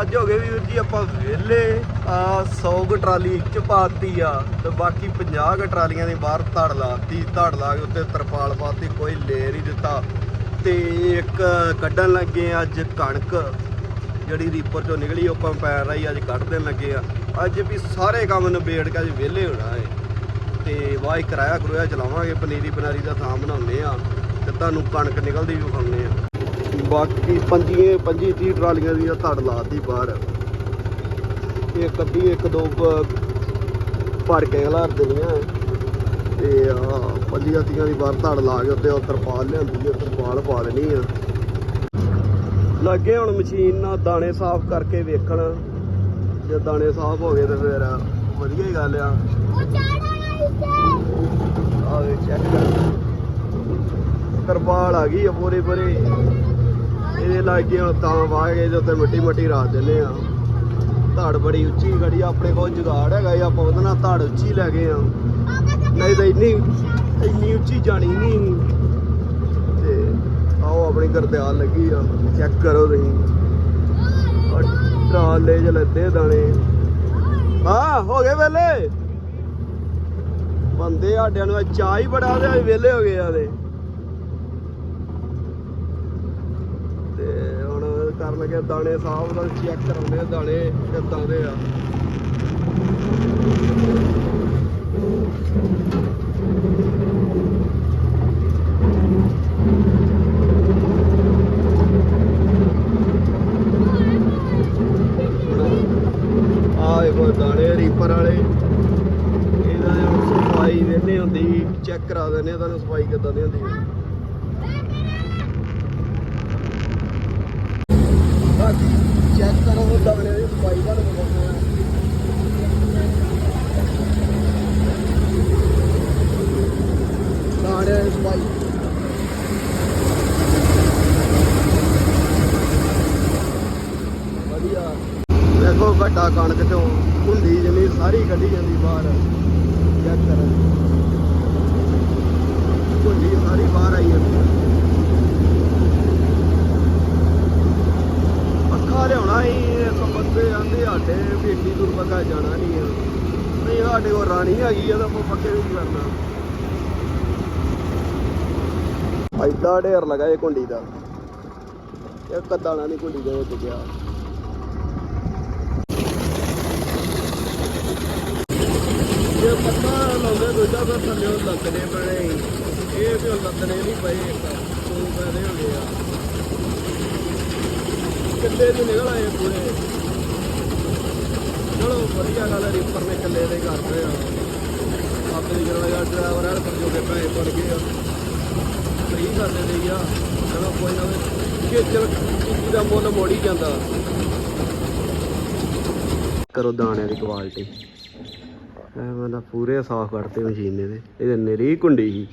ਅੱਜ ਹੋ ਗਏ ਵੀਰ ਜੀ ਆਪਾਂ ਵਿਹਲੇ ਆ 100 ਕੁ ਟਰਾਲੀ ਚ ਪਾਤੀ ਆ ਤੇ ਬਾਕੀ 50 ਕੁ ਟਰਾਲੀਆਂ ਦੀ ਬਾਹਰ ਧੜ ਲਾਤੀ, ਧੜ ਲਾ ਕੇ ਉੱਤੇ ਤਰਪਾਲ ਪਾਤੀ, ਕੋਈ ਲੈ ਨਹੀਂ ਦਿੱਤਾ। ਤੇ ਇੱਕ ਕੱਢਣ ਲੱਗੇ ਆ ਅੱਜ ਕਣਕ, ਜਿਹੜੀ ਰੀਪਰ ਚੋਂ ਨਿਕਲੀ, ਉਹ ਕੰਪੈਰ ਰਾਈ ਅੱਜ ਕੱਢ ਦੇਣ ਲੱਗੇ ਆ। ਅੱਜ ਵੀ ਸਾਰੇ ਕੰਮ ਨਿਬੇੜ ਕੇ ਅੱਜ ਵਿਹਲੇ ਹੋਣਾ ਏ। ਤੇ ਵਾਹ ਕਿਰਾਇਆ ਕਰੋਇਆ ਚਲਾਵਾਂਗੇ ਪਨੀਰੀ ਬਨਾਰੀ ਦਾ ਥਾਂ ਬਣਾਉਂਦੇ ਆ ਤੇ ਤੁਹਾਨੂੰ ਕਣਕ ਨਿਕਲਦੀ ਵੀ ਵਿਖਾਉਂਦੇ ਆ। ਬਾਕੀ ਪੰਜੀਏ ਪੰਜੀ 30 ਟਰਾਲੀਆਂ ਦੀ ਧੜ ਲਾਤੀ ਬਾਹਰ। ਇੱਕ ਅੱਧੀ, ਇੱਕ ਦੋ ਪ- ਭਰ ਕੇ ਖਲਾਰ ਦੇਣੀਆਂ ਤੇ ਆ ਪੰਜੀਆਂ ਤੀਆਂ ਦੀ ਬਾਹਰ ਧੜ ਲਾ ਕੇ ਉੱਤੇ ਉਹ ਤਰਪਾਲ ਲਿਆਂਦੀ ਆ ਤਰਪਾਲ ਪਾ ਦੇਣੀ ਆ ਲੱਗੇ ਹੁਣ ਮਸ਼ੀਨ ਨਾਲ ਦਾਣੇ ਸਾਫ਼ ਕਰਕੇ ਵੇਖਣ। ਜੇ ਦਾਣੇ ਸਾਫ਼ ਹੋ ਗਏ ਤੇ ਫਿਰ ਵਧੀਆ ਹੀ ਗੱਲ ਆ। ਆਵੇ ਚੈੱਕ ਕਰ। ਤਰਪਾਲ ਆ ਗਈ ਆ ਪੂਰੇ ਪੂਰੇ ਇਹਦੇ ਲਾਗੇ ਹੁਣ ਤਾਂ ਵਾਹ ਗਏ ਜੇ ਉੱਤੇ ਮਿੱਟੀ ਮਿੱਟੀ ਰਾਤ ਦਿੰਦੇ ਆ। ਧੜ ਬੜੀ ਉੱਚੀ ਗੜੀ ਆਪਣੇ ਕੋਲ ਜੁਗਾੜ ਹੈਗਾ ਜੀ ਆਪਾਂ ਉਹਦੇ ਨਾਲ ਧੜ ਉੱਚੀ ਲੈ ਗਏ ਆ। ਨਹੀਂ ਤਾਂ ਇੰਨੀ ਇੰਨੀ ਉੱਚੀ ਜਾਣੀ ਨਹੀਂ ਤੇ ਆਓ ਆਪਣੀ ਗਰਦਿਆਲ ਲੱਗੀ ਆ, ਚੈੱਕ ਕਰੋ ਤੁਸੀਂ। ਆਹ ਟਰਾਲੇ ਚ ਲੱਦੇ ਦਾਣੇ। ਹਾਂ ਹੋ ਗਏ ਵੇਲੇ। ਬੰਦੇ ਸਾਡਿਆਂ ਨੂੰ ਅੱਜ ਚਾਹ ਹੀ ਬੜਾ ਤੇ ਵੇਲੇ ਹੋ ਗਏ ਆ ਦੇ ਤੇ ਹੁਣ ਕਰਨ ਲੱਗੇ, ਦਾਣੇ ਸਾਫ਼ ਦਾ ਚੈੱਕ ਕਰਾਉਂਦੇ ਆ, ਦਾਣੇ ਕਿੱਦਾਂ ਦੇ ਆ। ਆ ਵੇਖੋ ਦਾਣੇ ਰੀਪਰ ਵਾਲੇ। ਇਹਨਾਂ ਦੀ ਸਫ਼ਾਈ ਵੇਨੇ ਹੁੰਦੀ ਚੈੱਕ ਕਰਾ ਦਿੰਦੇ ਆ, ਤੁਹਾਨੂੰ ਸਫ਼ਾਈ ਕਿੱਦਾਂ ਦੀ ਹੁੰਦੀ ਹੈ ਬਾਕੀ ਚੈੱਕ ਕਰੋ ਦਾਣੇ ਦੀ ਸਫ਼ਾਈ ਦਾ ਦਿਖਾਉਂਦੇ ਆ। ਦਾਣੇ ਦੀ ਸਫ਼ਾਈ ਵਧੀਆ। ਵੇਖੋ ਵੱਡਾ ਕਣਕ ਚੋਂ ਹੁੰਦੀ ਜਿੰਨੀ ਸਾਰੀ ਕੱਢੀ ਜਾਂਦੀ ਬਾਹਰ ਚੈੱਕ ਕਰ ਹੁੰਦੀ ਸਾਰੀ ਬਾਹਰ ਆਈ ਜਾਂਦੀ ਹੈ। ਪੱਖਾ ਲਿਆਉਣਾ ਹੀ ਇੱਕ ਆਂਦੇ ਸਾਡੇ ਵੀ ਇੰਨੀ ਦੂਰ ਪੱਕਾ ਜਾਣਾ ਨਹੀਂ ਆ। ਨਹੀਂ, ਸਾਡੇ ਕੋਲ ਰਾਣੀ ਹੈਗੀ ਆ ਤਾਂ ਆਪਾਂ ਪੱਕੇ ਵੀ ਕੀ ਕਰਨਾ। ਐਡਾ ਢੇਰ ਲਗਾ ਕੁੰਡੀ ਦਾ। ਇੱਕ ਦਾਣਾ ਨਹੀਂ ਕੁੰਡੀ ਦੇ ਵਿੱਚ ਗਿਆ। ਜੇ ਪੱਤਾ ਲਾਉਂਦੇ ਦੂਜਾ ਫਿਰ ਥੱਲੇ ਉਹ ਲੱਦਣੇ ਪੈਣੇ ਇਹ ਵੀ ਉਹ ਨਹੀਂ ਪਏ। ਇੱਕ ਦੋ ਪੈਦੇ ਹੋ ਗਏ ਆ। ਕਿੱਲੇ ਚ ਨਿਕਲ ਆਏ ਪੂਰੇ? ਚਲੋ, ਵਧੀਆ ਗੱਲ ਰੀਪਰ ਨੇ ਕਿੱਲੇ ਦੇ ਕਰਦੇ ਆ ਆਪਣੀ ਜਿਹੜਾ ਡਰਾਈਵਰ ਹੈ ਪਰ ਜੋ ਪੈਸੇ ਪੜ ਗਏ ਆ ਸਹੀ ਕਰ ਦਿੰਦੇ ਆ। ਚਲੋ, ਕੋਈ ਨਾ ਖੇਚਲ ਚੀਜ਼ ਦਾ ਮੁੱਲ ਮੋੜੀ ਜਾਂਦਾ। ਕਰੋ ਦਾਣੇ ਦੀ ਕੁਆਲਿਟੀ। ਐ ਮੈਂ ਪੂਰੇ ਸਾਫ਼ ਕਰਤੇ ਮਸ਼ੀਨ ਦੇ ਇਹਦੇ ਨਰੀ ਕੁੰਡੀ ਸੀ।